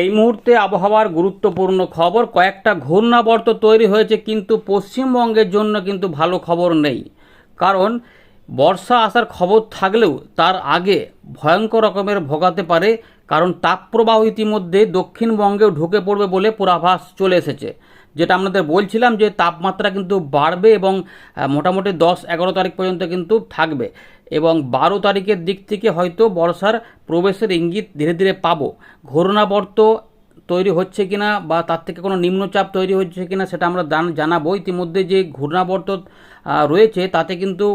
এই মুহূর্তে আবহাওয়ার গুরুত্বপূর্ণ খবর, কয়েকটা ঘূর্ণাবর্ত তৈরি হয়েছে, কিন্তু পশ্চিমবঙ্গের জন্য কিন্তু ভালো খবর নেই। কারণ, বর্ষা আসার খবর থাকলেও তার আগে ভয়ঙ্কর রকমের ভোগাতে পারে, কারণ তাপপ্রবাহ ইতিমধ্যে দক্ষিণবঙ্গেও ঢুকে পড়বে বলে পূর্বাভাস চলে এসেছে। যেটা আপনাদের বলছিলাম যে, তাপমাত্রা কিন্তু বাড়বে এবং মোটামুটি দশ এগারো তারিখ পর্যন্ত কিন্তু থাকবে। এবং বারো তারিখের দিক থেকে হয়তো বর্ষার প্রবেশের ইঙ্গিত ধীরে ধীরে পাবো। ঘূর্ণাবর্ত তৈরি হচ্ছে কিনা বা তার থেকে কোনো নিম্নচাপ তৈরি হচ্ছে কিনা সেটা আমরা জান- জানাব। ইতিমধ্যে যে ঘূর্ণাবর্ত রয়েছে তাতে কিন্তু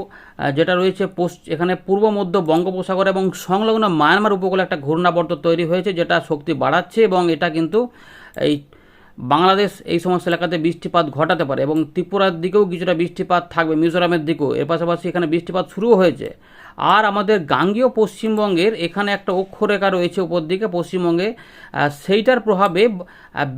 যেটা রয়েছে পশ্চ এখানে পূর্ব, মধ্য বঙ্গোপসাগর এবং সংলগ্ন মায়ানমার উপকূলে একটা ঘূর্ণাবর্ত তৈরি হয়েছে যেটা শক্তি বাড়াচ্ছে এবং এটা কিন্তু এই বাংলাদেশ এই সমস্ত এলাকাতে বৃষ্টিপাত ঘটাতে পারে এবং ত্রিপুরার দিকেও কিছুটা বৃষ্টিপাত থাকবে, মিজোরামের দিকেও। এর পাশাপাশি এখানে বৃষ্টিপাত শুরু হয়েছে। আর আমাদের গাঙ্গীয় পশ্চিমবঙ্গের এখানে একটা অক্ষরেখা রয়েছে উপর দিকে। পশ্চিমবঙ্গে সেইটার প্রভাবে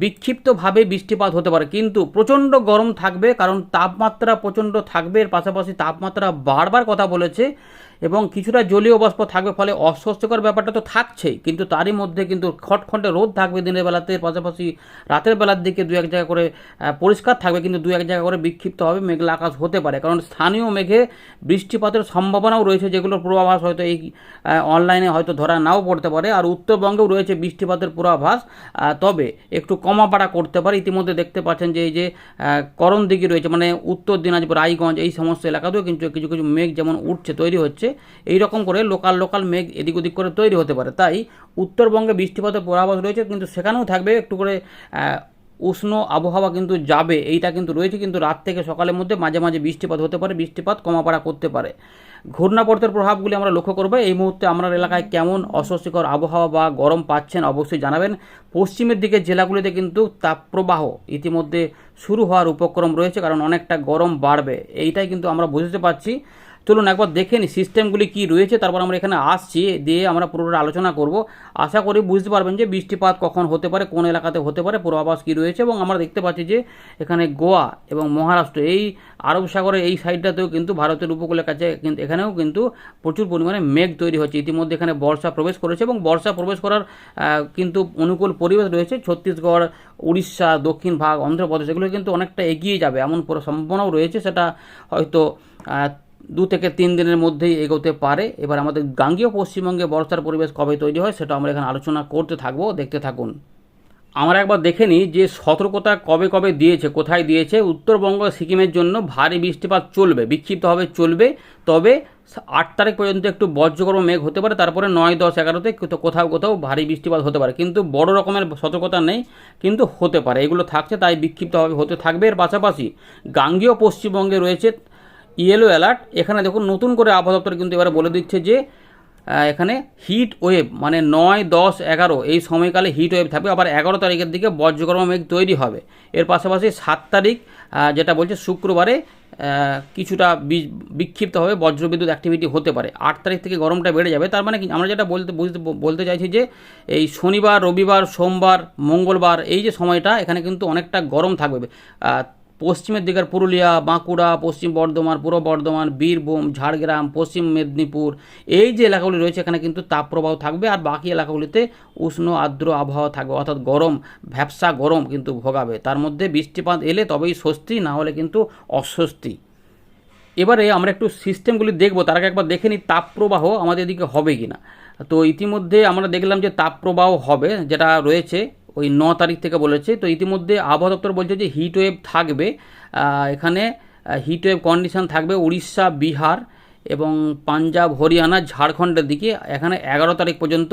বিক্ষিপ্তভাবে বৃষ্টিপাত হতে পারে। কিন্তু প্রচণ্ড গরম থাকবে কারণ তাপমাত্রা প্রচণ্ড থাকবে। এর পাশাপাশি তাপমাত্রা বারবার কথা বলেছে এবং কিছুটা জলীয় বাষ্প থাকবে ফলে অস্বস্তিকর ব্যাপারটা তো থাকছেই, কিন্তু তারই মধ্যে কিন্তু খটখটে রোদ থাকবে দিনের বেলাতে, পাশাপাশি রাতের বেলার দিকে দু এক জায়গা করে পরিষ্কার থাকবে, কিন্তু দু এক জায়গা করে বিক্ষিপ্ত হবে, মেঘলা আকাশ হতে পারে। কারণ স্থানীয় মেঘে বৃষ্টিপাতের সম্ভাবনাও রয়েছে, যেগুলোর পূর্বাভাস হয়তো এই অনলাইনে হয়তো ধরা নাও পড়তে পারে। আর উত্তরবঙ্গেও রয়েছে বৃষ্টিপাতের পূর্বাভাস তবে একটু কমাপাড়া করতে পারে। ইতিমধ্যে দেখতে পাচ্ছেন যে এই যে করণ দিকে রয়েছে মানে উত্তর দিনাজপুর, রায়গঞ্জ, এই সমস্ত এলাকাতেও কিন্তু কিছু কিছু মেঘ যেমন উঠছে, তৈরি হচ্ছে। এই রকম করে লোকাল লোকাল মেঘ এদিক ওদিক করে তৈরি হতে পারে। তাই উত্তরবঙ্গে বৃষ্টিপাতের পূর্বাভাস রয়েছে, কিন্তু সেখানেও থাকবে একটু করে উষ্ণ আবহাওয়া কিন্তু যাবে, এইটা কিন্তু রয়েছে, কিন্তু রাত থেকে সকালের মধ্যে মাঝে মাঝে বৃষ্টিপাত হতে পারে, বৃষ্টিপাত কমাপাড়া করতে পারে। ঘূর্ণাবর্তের প্রভাবগুলি আমরা লক্ষ্য করব। এই মুহূর্তে আপনার এলাকায় কেমন অস্বস্তিকর আবহাওয়া বা গরম পাচ্ছেন অবশ্যই জানাবেন। পশ্চিমের দিকে জেলাগুলিতে কিন্তু তাপপ্রবাহ ইতিমধ্যে শুরু হওয়ার উপক্রম রয়েছে, কারণ অনেকটা গরম বাড়বে। এইটাই কিন্তু আমরা বুঝতে পারছি। চলুন একবার দেখে নিই সিস্টেমগুলি কী রয়েছে, তারপর আমরা এখানে আসছি, দিয়ে আমরা পুরোটা আলোচনা করব। আশা করি বুঝতে পারবেন যে বৃষ্টিপাত কখন হতে পারে, কোন এলাকাতে হতে পারে, পূর্বাভাস কী রয়েছে, এবং আমরা দেখতে পাচ্ছি যে এখানে গোয়া এবং মহারাষ্ট্র, এই আরব সাগরের এই সাইডটাতেও কিন্তু ভারতের উপকূলের কাছে কিন্তু এখানেও কিন্তু প্রচুর পরিমাণে মেঘ তৈরি হচ্ছে। ইতিমধ্যে এখানে বর্ষা প্রবেশ করেছে, এবং বর্ষা প্রবেশ করার কিন্তু অনুকূল পরিবেশ রয়েছে। ছত্তিশগড়, উড়িষ্যা, দক্ষিণ ভাগ, অন্ধ্রপ্রদেশ, এগুলো কিন্তু অনেকটা এগিয়ে যাবে, এমন সম্ভাবনাও রয়েছে, সেটা হয়তো দু থেকে তিন দিনের মধ্যেই এগোতে পারে। এবার আমাদের গাঙ্গীয় পশ্চিমবঙ্গে বর্ষার পরিবেশ কবে তৈরি হয় সেটা আমরা এখানে আলোচনা করতে থাকব। দেখতে থাকুন। আমরা একবার দেখে নিই যে সতর্কতা কবে কবে দিয়েছে, কোথায় দিয়েছে। উত্তরবঙ্গ সিকিমের জন্য ভারী বৃষ্টিপাত চলবে, বিক্ষিপ্তভাবে চলবে। তবে আট তারিখ পর্যন্ত একটু বজ্রগর্ভ মেঘ হতে পারে, তারপরে নয়, দশ, এগারোতে কোথাও কোথাও ভারী বৃষ্টিপাত হতে পারে। কিন্তু বড় রকমের সতর্কতা নেই, কিন্তু হতে পারে। এগুলো থাকছে, তাই বিক্ষিপ্তভাবে হতে থাকবে। এর পাশাপাশি গাঙ্গীয় পশ্চিমবঙ্গে রয়েছে ইয়েলো অ্যালার্ট। এখানে দেখুন নতুন করে আবহাওয়া দপ্তর কিন্তু এবারে বলে দিচ্ছে যে এখানে হিট ওয়েভ মানে নয়, দশ, এগারো, এই সময়কালে হিট ওয়েভ থাকবে। আবার এগারো তারিখের দিকে বজ্রগর্ভ মেঘ তৈরি হবে। এর পাশাপাশি সাত তারিখ যেটা বলছে শুক্রবারে কিছুটা বিক্ষিপ্তভাবে বজ্রবিদ্যুৎ অ্যাক্টিভিটি হতে পারে। আট তারিখ থেকে গরমটা বেড়ে যাবে। তার মানে কি, আমরা যেটা বলতে বুঝতে বলতে চাইছি যে, এই শনিবার, রবিবার, সোমবার, মঙ্গলবার, এই যে সময়টা, এখানে কিন্তু অনেকটা গরম থাকবে। পশ্চিমের দিকের পুরুলিয়া, বাঁকুড়া, পশ্চিম বর্ধমান, পূর্ব বর্ধমান, বীরভূম, ঝাড়গ্রাম, পশ্চিম মেদিনীপুর, এই যে এলাকাগুলি রয়েছে, এখানে কিন্তু তাপপ্রবাহ থাকবে আর বাকি এলাকাগুলিতে উষ্ণ আর্দ্র আবহাওয়া থাকবে। অর্থাৎ গরম, ভ্যাবসা গরম কিন্তু ভোগাবে। তার মধ্যে বৃষ্টিপাত এলে তবেই স্বস্তি, না হলে কিন্তু অস্বস্তি। এবারে আমরা একটু সিস্টেমগুলি দেখব। তার আগে একবার দেখে নিই তাপপ্রবাহ আমাদের এদিকে হবে কি না তো ইতিমধ্যে আমরা দেখলাম যে তাপপ্রবাহ হবে, যেটা রয়েছে ওই ন তারিখ থেকে বলেছে। তো ইতিমধ্যে আবহাওয়া দপ্তর বলছে যে হিট ওয়েভ থাকবে। এখানে হিট ওয়েভ কন্ডিশন থাকবে উড়িষ্যা, বিহার এবং পাঞ্জাব, হরিয়ানা, ঝাড়খণ্ডের দিকে। এখানে এগারো তারিখ পর্যন্ত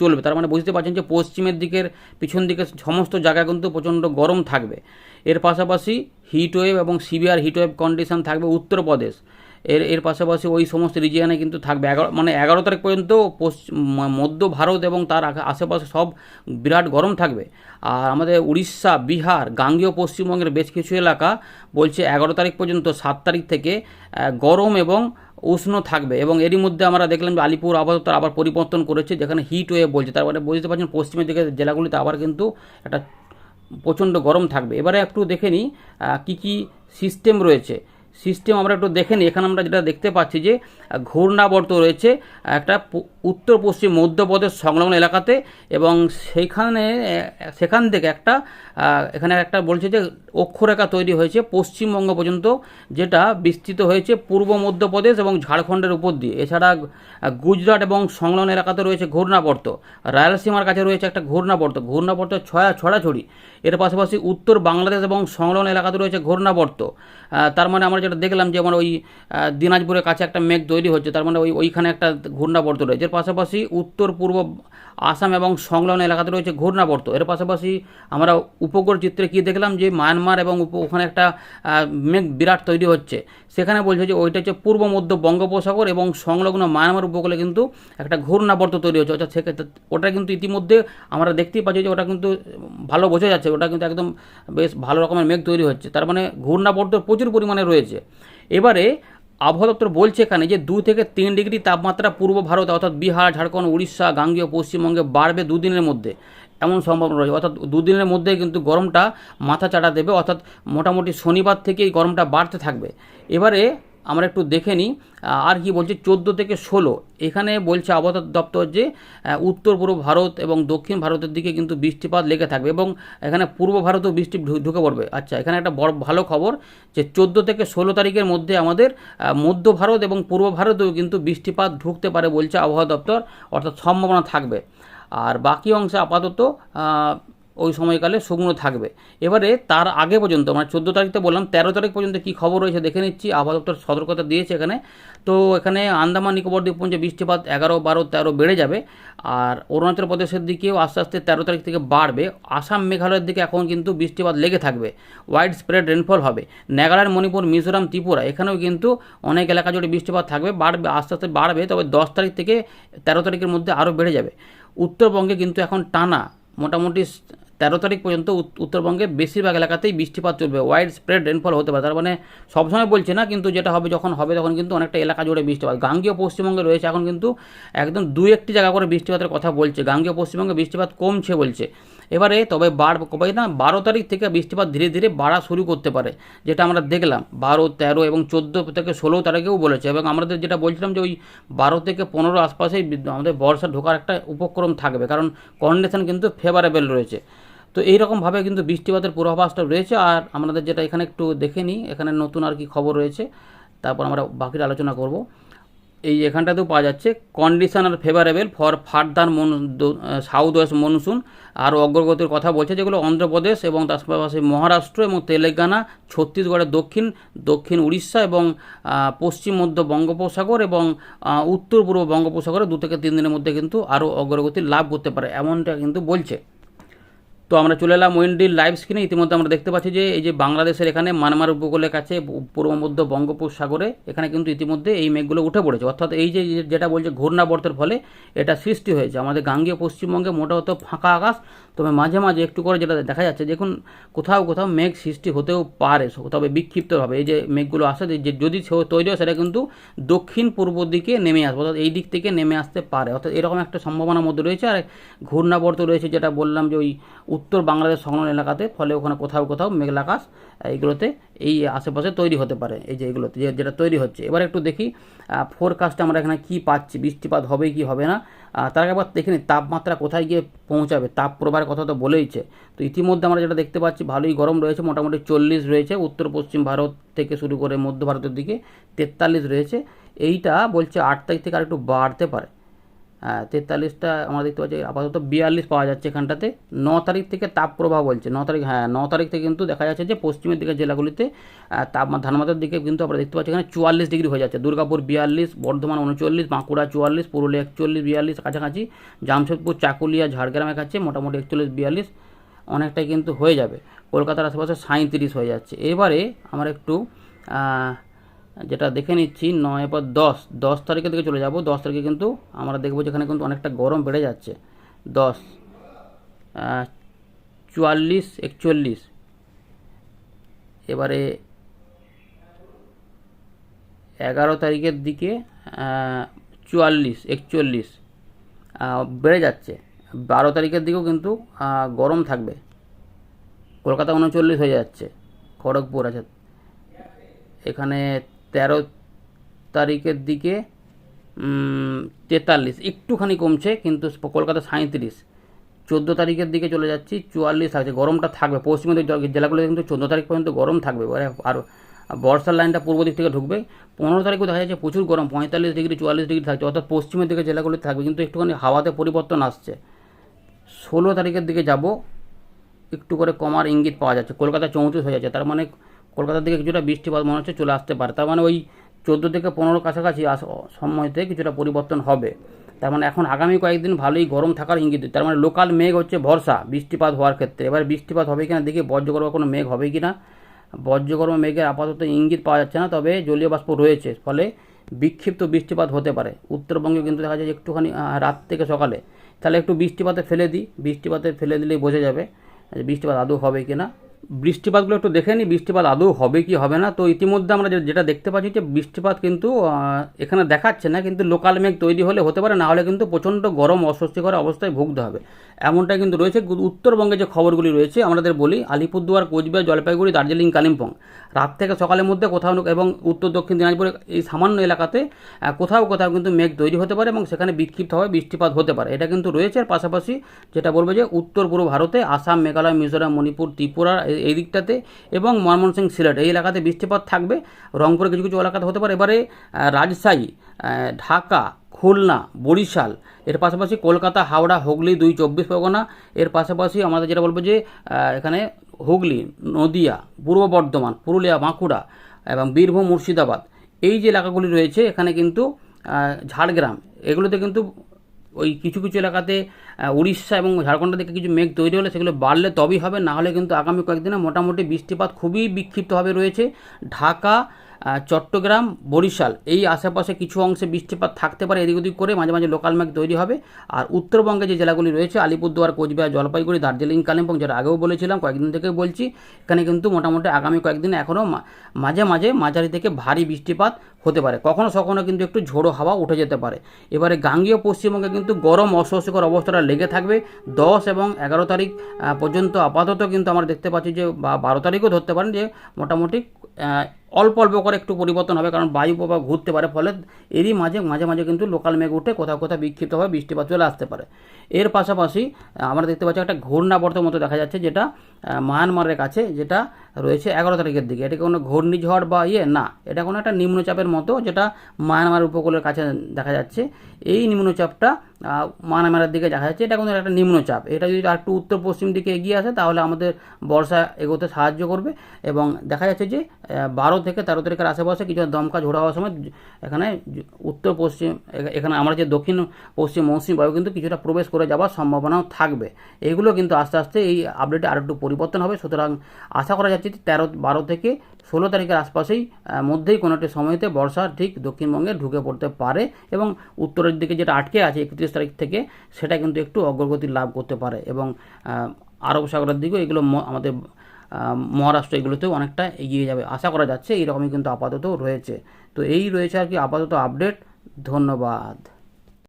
চলবে। তার মানে বুঝতে পারছেন যে পশ্চিমের দিকের পিছন দিকে সমস্ত জায়গা কিন্তু প্রচণ্ড গরম থাকবে। এর পাশাপাশি হিট ওয়েভ এবং সিভিয়ার হিট ওয়েভ কন্ডিশন থাকবে উত্তরপ্রদেশ। এর এর পাশাপাশি ওই সমস্ত রিজিয়নে কিন্তু থাকবে। এগারো মানে এগারো তারিখ পর্যন্ত পশ্চিম মধ্য ভারত এবং তার আশেপাশে সব বিরাট গরম থাকবে। আর আমাদের উড়িষ্যা, বিহার, গাঙ্গীয়, পশ্চিমবঙ্গের বেশ কিছু এলাকা বলছে এগারো তারিখ পর্যন্ত সাত তারিখ থেকে গরম এবং উষ্ণ থাকবে। এবং এরই মধ্যে আমরা দেখলাম যে আলিপুর আবহাওয়া আবার পরিবর্তন করেছে, যেখানে হিট ওয়েভ বলছে। তার মানে বুঝতে পারছেন, পশ্চিমের দিকে জেলাগুলিতে আবার কিন্তু একটা প্রচণ্ড গরম থাকবে। এবারে একটু দেখে নিই কী কী সিস্টেম রয়েছে। সিস্টেম আমরা একটু দেখে নিই। এখানে আমরা যেটা দেখতে পাচ্ছি যে, ঘূর্ণাবর্ত রয়েছে একটা উত্তর পশ্চিম মধ্যপ্রদেশ সংলগ্ন এলাকাতে এবং সেইখানে সেখান থেকে একটা এখানে একটা বলছে যে অক্ষরেখা তৈরি হয়েছে পশ্চিমবঙ্গ পর্যন্ত, যেটা বিস্তৃত হয়েছে পূর্ব মধ্যপ্রদেশ এবং ঝাড়খণ্ডের উপর দিয়ে। এছাড়া, গুজরাট এবং সংলগ্ন এলাকাতে রয়েছে ঘূর্ণাবর্ত। রায়লসীমার কাছে রয়েছে একটা ঘূর্ণাবর্ত। ঘূর্ণাবর্ত ছয়া, ছড়াছড়ি। এর পাশাপাশি উত্তর বাংলাদেশ এবং সংলগ্ন এলাকাতে রয়েছে ঘূর্ণাবর্ত। তার মানে আমরা যেটা দেখলাম যে আমার ওই দিনাজপুরের কাছে একটা মেঘ তৈরি হচ্ছে, তার মানে ওই, ওইখানে একটা ঘূর্ণাবর্ত রয়েছে। এর পাশাপাশি উত্তর, পূর্ব আসাম এবং সংলগ্ন এলাকাতে রয়েছে ঘূর্ণাবর্ত। এর পাশাপাশি আমরা উপগ্রহ চিত্রে কি দেখলাম যে মায়ানমার এবং ওখানে একটা মেঘ বিরাট তৈরি হচ্ছে। সেখানে বলছে যে ওইটা হচ্ছে পূর্ব, মধ্য বঙ্গোপসাগর এবং সংলগ্ন মায়ানমার উপকূলে কিন্তু একটা ঘূর্ণাবর্ত তৈরি হচ্ছে। অর্থাৎ সেক্ষেত্রে ওটা কিন্তু ইতিমধ্যে আমরা দেখতেই পাচ্ছি যে ওটা কিন্তু ভালো বোঝা যাচ্ছে, ওটা কিন্তু একদম বেশ ভালো রকমের মেঘ তৈরি হচ্ছে। তার মানে ঘূর্ণাবর্ত প্রচুর পরিমাণে রয়েছে। এবারে আবহাওয়া দপ্তর বলছে এখানে যে দু থেকে তিন ডিগ্রি তাপমাত্রা পূর্ব ভারত, অর্থাৎ বিহার, ঝাড়খণ্ড, উড়িষ্যা, গাঙ্গীয়, পশ্চিমবঙ্গে বাড়বে দুদিনের মধ্যে। এমন সম্ভাবনা রয়েছে। অর্থাৎ দুদিনের মধ্যে কিন্তু গরমটা মাথা চাটা দেবে। অর্থাৎ মোটামুটি শনিবার থেকেই গরমটা বাড়তে থাকবে। এবারে আমরা একটু দেখে নিই আর কি বলছে চোদ্দ থেকে ষোলো। এখানে বলছে আবহাওয়া দপ্তর যে উত্তর পূর্ব ভারত এবং দক্ষিণ ভারতের দিকে কিন্তু বৃষ্টিপাত লেগে থাকবে এবং এখানে পূর্ব ভারতেও বৃষ্টি ঢুকে পড়বে। আচ্ছা এখানে একটা বড়, ভালো খবর যে, চোদ্দ থেকে ষোলো তারিখের মধ্যে আমাদের মধ্য ভারত এবং পূর্ব ভারতেও কিন্তু বৃষ্টিপাত ঢুকতে পারে বলছে আবহাওয়া দপ্তর, অর্থাৎ সম্ভাবনা থাকবে। আর বাকি অংশে আপাতত ওই সময়কালে শুকনো থাকবে। এবারে তার আগে পর্যন্ত মানে চোদ্দ তারিখ তো বললাম, তেরো তারিখ পর্যন্ত কী খবর রয়েছে দেখে নিচ্ছি। আবহাওয়া দপ্তর সতর্কতা দিয়েছে এখানে। তো এখানে আন্দামান, নিকোবর দ্বীপপুঞ্জে বৃষ্টিপাত এগারো, বারো, তেরো বেড়ে যাবে। আর অরুণাচল প্রদেশের দিকেও আস্তে আস্তে তেরো তারিখ থেকে বাড়বে। আসাম, মেঘালয়ের দিকে এখন কিন্তু বৃষ্টিপাত লেগে থাকবে। ওয়াইড স্প্রেড রেনফল হবে। নাগাল্যান্ড, মণিপুর, মিজোরাম, ত্রিপুরা, এখানেও কিন্তু অনেক এলাকা জুড়ে বৃষ্টিপাত থাকবে, বাড়বে, আস্তে আস্তে বাড়বে, তবে দশ তারিখ থেকে তেরো তারিখের মধ্যে আরও বেড়ে যাবে। উত্তরবঙ্গে কিন্তু এখন টানা মোটামুটি তেরো তারিখ পর্যন্ত উত- উত্তরবঙ্গে বেশিরভাগ এলাকাতেই বৃষ্টিপাত চলবে। ওয়াইড স্প্রেড রেনফল হতে পারে। তার মানে সবসময় বলছে না, কিন্তু যেটা হবে যখন হবে তখন কিন্তু অনেকটা এলাকা জুড়ে বৃষ্টিপাত। গাঙ্গীয় পশ্চিমবঙ্গে রয়েছে এখন কিন্তু একদম দু একটি জায়গা করে বৃষ্টিপাতের কথা বলছে। গাঙ্গীয় পশ্চিমবঙ্গে বৃষ্টিপাত কমছে বলছে। এবারে তবে বার কবে না বারো তারিখ থেকে বৃষ্টিপাত ধীরে ধীরে বাড়া শুরু করতে পারে, যেটা আমরা দেখলাম। বারো, তেরো এবং চোদ্দ থেকে ষোলো তারিখেও বলেছে এবং আমাদের যেটা বলছিলাম যে ওই বারো থেকে পনেরো আশপাশেই আমাদের বর্ষা ঢোকার একটা উপক্রম থাকবে। কারণ কন্ডিশন কিন্তু ফেভারেবল রয়েছে। তো এইরকমভাবে কিন্তু বৃষ্টিপাতের পূর্বাভাসটা রয়েছে। আর আমাদের যেটা এখানে একটু দেখে নিই, এখানে নতুন আর কি খবর রয়েছে। তারপর আমরা বাকিটা আলোচনা করব। এই এখানটাতেও পাওয়া যাচ্ছে condition are favourable for further মন সাউথ ওয়েস্ট মনসুন আর অগ্রগতির কথা বলছে যেগুলো অন্ধ্রপ্রদেশ এবং তার পাশাপাশি মহারাষ্ট্র এবং তেলেঙ্গানা, ছত্তিশগড়ের দক্ষিণ দক্ষিণ উড়িষ্যা এবং পশ্চিম মধ্য বঙ্গোপসাগর এবং উত্তর পূর্ব বঙ্গোপসাগরে দু থেকে তিন দিনের মধ্যে কিন্তু আরও অগ্রগতি লাভ করতে পারে, এমনটা কিন্তু বলছে। তো আমরা চলে এলাম ওয়েন্ডির লাইভ স্ক্রিনে ইতিমধ্যে আমরা দেখতে পাচ্ছি যে, এই যে বাংলাদেশের এখানে মানমার উপকূলের কাছে পূর্ব মধ্য বঙ্গোপসাগরে এখানে কিন্তু ইতিমধ্যে এই মেঘগুলো উঠে পড়েছে। অর্থাৎ এই যে যেটা বলছে ঘূর্ণাবর্তের ফলে এটা সৃষ্টি হয়েছে। আমাদের গাঙ্গীয় পশ্চিমবঙ্গে মোটামুটি ফাঁকা আকাশ, তবে মাঝে মাঝে একটু করে যেটা দেখা যাচ্ছে, দেখুন কোথাও কোথাও মেঘ সৃষ্টি হতেও পারে তবে বিক্ষিপ্তভাবে এই যে মেঘগুলো আসে, যে যদি তৈরি হয় সেটা কিন্তু দক্ষিণ পূর্ব দিকে নেমে আসবে, অর্থাৎ এই দিক থেকে নেমে আসতে পারে। অর্থাৎ এরকম একটা সম্ভাবনার মধ্যে রয়েছে। আর ঘূর্ণাবর্ত রয়েছে, যেটা বললাম যে ওই উত্তর বাংলাদেশ সংলগ্ন এলাকাতে, ফলে ওখানে কোথাও কোথাও মেঘলা আকাশ এইগুলোতে এই আশেপাশে তৈরি হতে পারে, এই যে এগুলোতে যেটা তৈরি হচ্ছে। এবার একটু দেখি ফোরকাস্টে আমরা এখানে কি পাচ্ছি, বৃষ্টিপাত হবে কি হবে না তার আগে একবার দেখে নিই, তাপমাত্রা কোথায় গিয়ে পৌঁছাবে? তাপ প্রবাহের কথা তো বলেইছে। তো ইতিমধ্যে আমরা যেটা দেখতে পাচ্ছি, ভালোই গরম রয়েছে, মোটামুটি চল্লিশ রয়েছে, উত্তর পশ্চিম ভারত থেকে শুরু করে মধ্য ভারতের দিকে তেতাল্লিশ রয়েছে। এইটা বলছে আট তারিখ থেকে আর একটু বাড়তে পারে। হ্যাঁ তেতাল্লিশটা আমরা দেখতে পাচ্ছি, আপাতত বিয়াল্লিশ পাওয়া যাচ্ছে এখানটাতে। ন তারিখ থেকে তাপ প্রবাহ বলছে, ন তারিখ হ্যাঁ ন তারিখ থেকে কিন্তু দেখা যাচ্ছে যে পশ্চিমের দিকের জেলাগুলিতে তাপমাত্রা ধানবাদের দিকে কিন্তু আমরা দেখতে পাচ্ছি এখানে চুয়াল্লিশ ডিগ্রি হয়ে যাচ্ছে। দুর্গাপুর বিয়াল্লিশ, বর্ধমান উনচল্লিশ, বাঁকুড়া চুয়াল্লিশ, পুরুলিয়া একচল্লিশ, বিয়াল্লিশ কাছাকাছি, জামশেদপুর, চাকুলিয়া, ঝাড়গ্রামের কাছে মোটামুটি একচল্লিশ, বিয়াল্লিশ অনেকটাই কিন্তু হয়ে যাবে। কলকাতার আশেপাশে সাঁত্রিশ হয়ে যাচ্ছে। এবারে আমরা একটু যেটা দেখে নিচ্ছি, নয় পর দশ। দশ তারিখের দিকে চলে যাব। দশ তারিখে কিন্তু আমরা দেখব যেখানে কিন্তু অনেকটা গরম বেড়ে যাচ্ছে। দশ চুয়াল্লিশ, একচল্লিশ। এবারে এগারো তারিখের দিকে চুয়াল্লিশ, একচল্লিশ। বেড়ে যাচ্ছে। বারো তারিখের দিকেও কিন্তু গরম থাকবে। কলকাতা উনচল্লিশ হয়ে যাচ্ছে। খড়গপুর আছে। এখানে তেরো তারিখের দিকে তেতাল্লিশ, একটুখানি কমছে কিন্তু কলকাতা সাঁত্রিশ চোদ্দ তারিখের দিকে চলে যাচ্ছি, চুয়াল্লিশ থাকছে, গরমটা থাকবে। পশ্চিমবঙ্গের জেলাগুলোতে কিন্তু চোদ্দ তারিখ পর্যন্ত গরম থাকবে। আর বর্ষার লাইনটা পূর্ব দিক থেকে ঢুকবে। পনেরো তারিখও দেখা যাচ্ছে প্রচুর গরম, পঁয়তাল্লিশ ডিগ্রি, চুয়াল্লিশ ডিগ্রি থাকছে। অর্থাৎ পশ্চিমের দিকে জেলাগুলোতে থাকবে, কিন্তু একটুখানি হাওয়াতে পরিবর্তন আসছে। ষোলো তারিখের দিকে যাব, একটু করে কমার ইঙ্গিত পাওয়া যাচ্ছে। কলকাতা চৌত্রিশ হয়ে যাচ্ছে। তার মানে কলকাতার দিকে কিছুটা বৃষ্টিপাত মনে হচ্ছে চলে আসতে পারে। তার মানে ওই চোদ্দ থেকে পনেরো কাছাকাছি সময়তে কিছুটা পরিবর্তন হবে। তার মানে এখন আগামী কয়েকদিন ভালোই গরম থাকার ইঙ্গিত তার মানে লোকাল মেঘ হচ্ছে ভরসা বৃষ্টিপাত হওয়ার ক্ষেত্রে। এবার বৃষ্টিপাত হবে কিনা দেখি বজ্রগর্ভ কোনো মেঘ হবে কিনা। বজ্রগর্ভ মেঘের আপাতত ইঙ্গিত পাওয়া যাচ্ছে না, তবে জলীয় বাষ্প রয়েছে। ফলে বিক্ষিপ্ত বৃষ্টিপাত হতে পারে। উত্তরবঙ্গে কিন্তু দেখা যায় একটুখানি রাত থেকে সকালে। তাহলে একটু বৃষ্টিপাতে ফেলে দিই। বৃষ্টিপাতে ফেলে দিলেই বোঝা যাবে বৃষ্টিপাত আদৌ হবে কি না বৃষ্টিপাতগুলো একটু দেখে নিই বৃষ্টিপাত আদৌ হবে কি হবে না। তো ইতিমধ্যে আমরা যেটা দেখতে পাচ্ছি যে বৃষ্টিপাত কিন্তু এখানে দেখাচ্ছে না, কিন্তু লোকাল মেঘ তৈরি হলে হতে পারে, না হলে কিন্তু প্রচণ্ড গরম, অস্বস্তিকর অবস্থায় ভুগতে হবে। এমনটাই কিন্তু রয়েছে। উত্তরবঙ্গে যে খবরগুলি রয়েছে, আমাদের বলি, আলিপুরদুয়ার, কোচবিহার, জলপাইগুড়ি, দার্জিলিং, কালিম্পং। রাত থেকে সকালের মধ্যে কোথাও এবং উত্তর দক্ষিণ দিনাজপুরে এই সামান্য এলাকাতে কোথাও কোথাও কিন্তু মেঘ তৈরি হতে পারে এবং সেখানে বিক্ষিপ্তভাবে বৃষ্টিপাত হতে পারে। এটা কিন্তু রয়েছে। পাশাপাশি যেটা বলব যে উত্তর পূর্ব ভারতে আসাম, মেঘালয়, মিজোরাম, মণিপুর, ত্রিপুরা এই দিকটাতে এবং ময়মনসিং সিলেট এই এলাকাতে বৃষ্টিপাত থাকবে। রংপুরে কিছু কিছু এলাকাতে হতে পারে। এবারে রাজশাহী ঢাকা, খুলনা, বরিশাল, এর পাশাপাশি কলকাতা, হাওড়া, হুগলি দুই চব্বিশ পরগনা। এর পাশাপাশি আমাদের যেটা বলব যে এখানে হুগলি, নদিয়া, পূর্ব বর্ধমান, পুরুলিয়া, বাঁকুড়া এবং বীরভূম, মুর্শিদাবাদ এই যে এলাকাগুলি রয়েছে, এখানে কিন্তু ঝাড়গ্রাম, এগুলোতে কিন্তু ওই কিছু কিছু এলাকাতে উড়িষ্যা এবং ঝাড়খণ্ডের দিকে কিছু মেঘ তৈরি হলে সেগুলো বাড়লে তবেই হবে, না হলে কিন্তু আগামী কয়েকদিনে মোটামুটি বৃষ্টিপাত খুবই বিক্ষিপ্তভাবে রয়েছে। ঢাকা চট্টগ্রাম, বরিশাল, এই আশেপাশে কিছু অংশে বৃষ্টিপাত থাকতে পারে এদিক ওদিক করে, মাঝে মাঝে লোকাল মেঘ তৈরি হবে। আর উত্তরবঙ্গে যে জেলাগুলি রয়েছে, আলিপুরদুয়ার, কোচবিহার, জলপাইগুড়ি, দার্জিলিং, কালিম্পং, যেটা আগেও বলেছিলাম, কয়েকদিন থেকে বলছি, এখানে কিন্তু মোটামুটি আগামী কয়েকদিন এখনও মাঝে মাঝে মাঝারি থেকে ভারী বৃষ্টিপাত হতে পারে। কখনো কখনো কিন্তু একটু ঝোড়ো হাওয়া উঠে যেতে পারে। এবারে গাঙ্গীয় পশ্চিমবঙ্গে কিন্তু গরম অস্বস্তিকর অবস্থাটা লেগে থাকবে। দশ এবং এগারো তারিখ পর্যন্ত আপাতত কিন্তু আমরা দেখতে পাচ্ছি যে, বা বারো তারিখও ধরতে পারেন যে, মোটামুটি অল্প অল্প করে একটু পরিবর্তন হবে। কারণ বায়ু প্রবাহ ঘুরতে পারে, ফলে এরই মাঝে মাঝে মাঝে কিন্তু লোকাল মেঘ উঠে কোথাও কোথাও বিক্ষিপ্তভাবে বৃষ্টিপাত চলে আসতে পারে। এর পাশাপাশি আমরা দেখতে পাচ্ছি একটা ঘূর্ণাবর্তের মতো দেখা যাচ্ছে যেটা মায়ানমারের কাছে, যেটা রয়েছে এগারো তারিখের দিকে। এটা কোনো ঘূর্ণিঝড় বা ইয়ে না, এটা কোনো একটা নিম্নচাপের মতো যেটা মায়ানমার উপকূলের কাছে দেখা যাচ্ছে। এই নিম্নচাপটা আহ, মায়ানমারের দিকে দেখা যাচ্ছে। এটা কোনো একটা নিম্নচাপ। এটা যদি আর একটু উত্তর পশ্চিম দিকে এগিয়ে আসে তাহলে আমাদের বর্ষা এগোতে সাহায্য করবে এবং দেখা যাচ্ছে যে বারো থেকে তেরো তারিখের আশেপাশে কিছু দমকা ঝোড়া হওয়ার সময় এখানে উত্তর পশ্চিম এখানে আমরা যে দক্ষিণ পশ্চিম মৌসুমী বায়ু কিন্তু কিছুটা প্রবেশ করে যাওয়ার সম্ভাবনাও থাকবে। এগুলো কিন্তু আস্তে আস্তে এই আপডেটে আর একটু পরিবর্তন হবে। সুতরাং আশা করা যাচ্ছে যে তেরো বারো থেকে ষোলো তারিখের আশপাশেই মধ্যেই কোনো একটা সময়তে বর্ষা ঠিক দক্ষিণবঙ্গে ঢুকে পড়তে পারে এবং উত্তরের দিকে যেটা আটকে আছে একত্রিশ তারিখ থেকে, সেটা কিন্তু একটু অগ্রগতি লাভ করতে পারে এবং আরব সাগরের দিকেও এগুলো আমাদের মহারাষ্ট্র এগুলোতেও অনেকটা এগিয়ে যাবে। আশা করা যাচ্ছে এইরকমই কিন্তু আপাতত রয়েছে। তো এই রয়েছে আর কি আপাতত আপডেট। ধন্যবাদ।